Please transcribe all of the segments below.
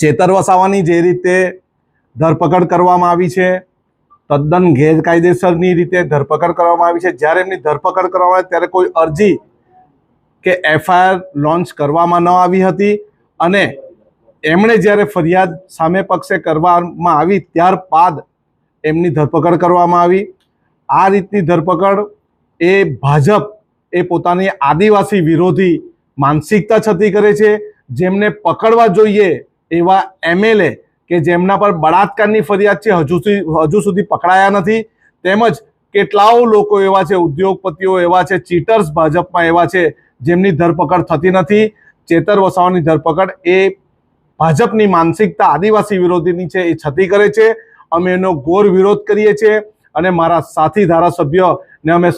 ચેતર વસાવાની જે રીતે ધરપકડ કરવામાં આવી છે, તદ્દન ગેરકાયદેસરની રીતે ધરપકડ કરવામાં આવી છે. જ્યારે એમની ધરપકડ કરવામાં આવે ત્યારે કોઈ અરજી કે એફઆઈઆર લોન્ચ કરવામાં ન આવી હતી અને એમણે જ્યારે ફરિયાદ સામે પક્ષે કરવામાં આવી ત્યારબાદ એમની ધરપકડ કરવામાં આવી. આ રીતની ધરપકડ એ ભાજપ એ પોતાની આદિવાસી વિરોધી માનસિકતા છતી કરે છે. જેમને પકડવા જોઈએ એવા એમએલએ કે જેમના પર બળાત્કારની ફરિયાદ છે, હજુ સુધી હજુ સુધી પકડાયા નથી. તેમજ કેટલાઓ લોકો એવા છે, ઉદ્યોગપતિઓ એવા છે, ચીટર્સ ભાજપમાં એવા છે, જેમની ધરપકડ થતી નથી. ચેતર વસાવાની ધરપકડ એ ભાજપની માનસિકતા આદિવાસી વિરોધીની છે, એ છતી કરે છે. અમે એનો ઘોર વિરોધ કરીએ છીએ અને મારા સાથી ધારાસભ્યને અમે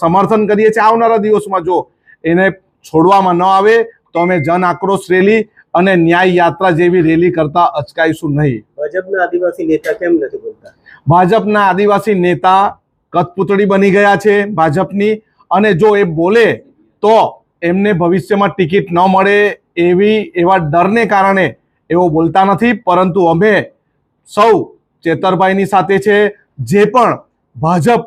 સમર્થન કરીએ છીએ. આવનારા દિવસમાં જો એને છોડવામાં ન આવે, તો અમે જન આક્રોશ રેલી અને ન્યાય યાત્રા જેવી રેલી કરતા અચકાઈશું નહીં. ભાજપના આદિવાસી નેતા કેમ નથી બોલતા? ભાજપના આદિવાસી નેતા કઠપૂતળી બની ગયા છે ભાજપની અને જો એ બોલે તો એમને ભવિષ્યમાં ટિકિટ ન મળે એવી એવા ડરને કારણે એવો બોલતા નથી. પરંતુ અમે સૌ ચેતરભાઈની સાથે છે. જે પણ ભાજપ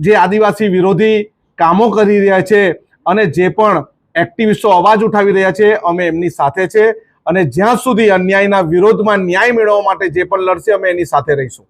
જે આદિવાસી વિરોધી કામો કરી રહ્યા છે અને જે પણ એક્ટિવિસ્ટો અવાજ ઉઠાવી રહ્યા છે, અમે એમની સાથે છે અને જ્યાં સુધી અન્યાયના વિરોધમાં ન્યાય મેળવવા માટે જે પણ લડશે, અમે એની સાથે રહીશું.